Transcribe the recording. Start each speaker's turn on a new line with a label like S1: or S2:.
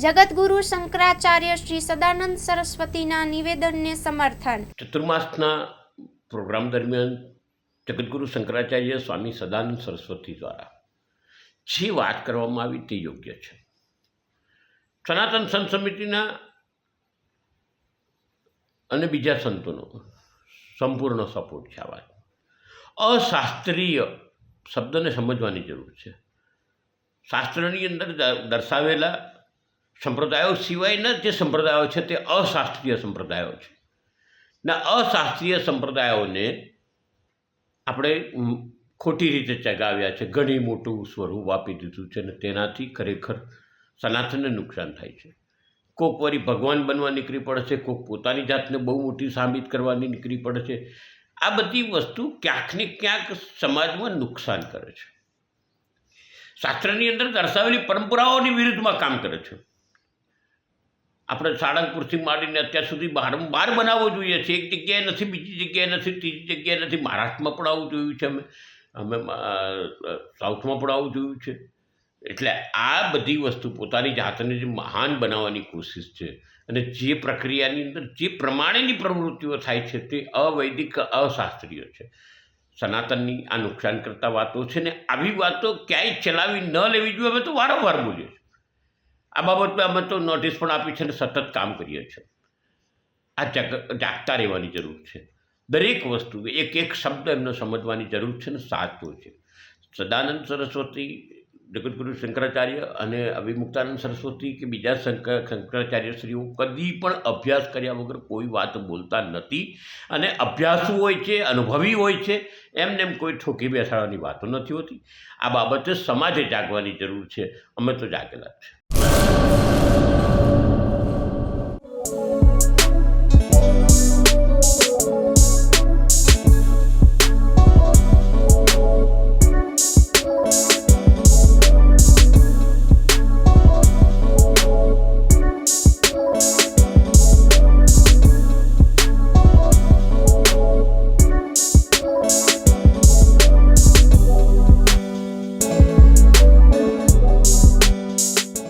S1: જગતગુરુ શંકરાચાર્ય શ્રી સદાનંદ સરસ્વતીના નિવેદનને સમર્થન.
S2: ચતુર્માસના પ્રોગ્રામ દરમિયાન જગતગુરુ શંકરાચાર્ય સ્વામી સદાનંદ સરસ્વતી દ્વારા જે વાત કરવામાં આવી તે યોગ્ય છે. સનાતન સંત સમિતિના અને બીજા સંતોનો સંપૂર્ણ સપોર્ટ છે આ વાત. અશાસ્ત્રીય શબ્દને સમજવાની જરૂર છે. શાસ્ત્રની અંદર દર્શાવેલા સંપ્રદાયો સિવાયના જે સંપ્રદાયો છે તે અશાસ્ત્રીય સંપ્રદાયો છે. ના અશાસ્ત્રીય સંપ્રદાયોને આપણે ખોટી રીતે ચગાવ્યા છે. ઘણી મોટું સ્વરૂપ આપી દીધું છે અને તેનાથી ખરેખર સનાતનને નુકસાન થાય છે. કોક વળી ભગવાન બનવા નીકળી પડે છે કોક પોતાની જાતને બહુ મોટી સાબિત કરવાની નીકળી પડે છે આ બધી વસ્તુ ક્યાંક ને ક્યાંક સમાજમાં નુકસાન કરે છે. શાસ્ત્રની અંદર દર્શાવેલી પરંપરાઓની વિરુદ્ધમાં કામ કરે છે. આપણે સાળંગપુરથી માંડીને અત્યાર સુધી બારંબાર બનાવવો જોઈએ છે. એક જગ્યાએ નથી, બીજી જગ્યાએ નથી, ત્રીજી જગ્યાએ નથી. મહારાષ્ટ્રમાં પણ આવું જોયું છે. અમે અમે સાઉથમાં પણ આવું જોયું છે. એટલે આ બધી વસ્તુ પોતાની જાતને જે મહાન બનાવવાની કોશિશ છે. અને જે પ્રક્રિયાની અંદર જે પ્રમાણેની પ્રવૃત્તિઓ થાય છે તે અવૈદિક અશાસ્ત્રીય છે. સનાતનની આ નુકસાન કરતા વાતો છે ને, આવી વાતો ક્યાંય ચલાવી ન લેવી જોઈએ. અમે તો વારંવાર બોલીએ છીએ. આ બાબતમાં અમે તો નોટિસ પણ આપી છે અને સતત કામ કરીએ છીએ. આ જગ, જાગતા રહેવાની જરૂર છે. દરેક વસ્તુ, એક એક શબ્દ એમને સમજવાની જરૂર છે ને સાચો છે. સદાનંદ સરસ્વતી જગતગુરુ શંકરાચાર્ય અને અભિમુક્તાનંદ સરસ્વતી કે બીજા શંકર શંકરાચાર્યશ્રીઓ કદી પણ અભ્યાસ કર્યા વગર કોઈ વાત બોલતા નથી અને અભ્યાસુ હોય છે, અનુભવી હોય છે, એમને એમ કોઈ ઠોકી બેસાડવાની વાતો નથી હોતી. આ બાબતે સમાજે જાગવાની જરૂર છે. અમે તો જાગેલા છીએ.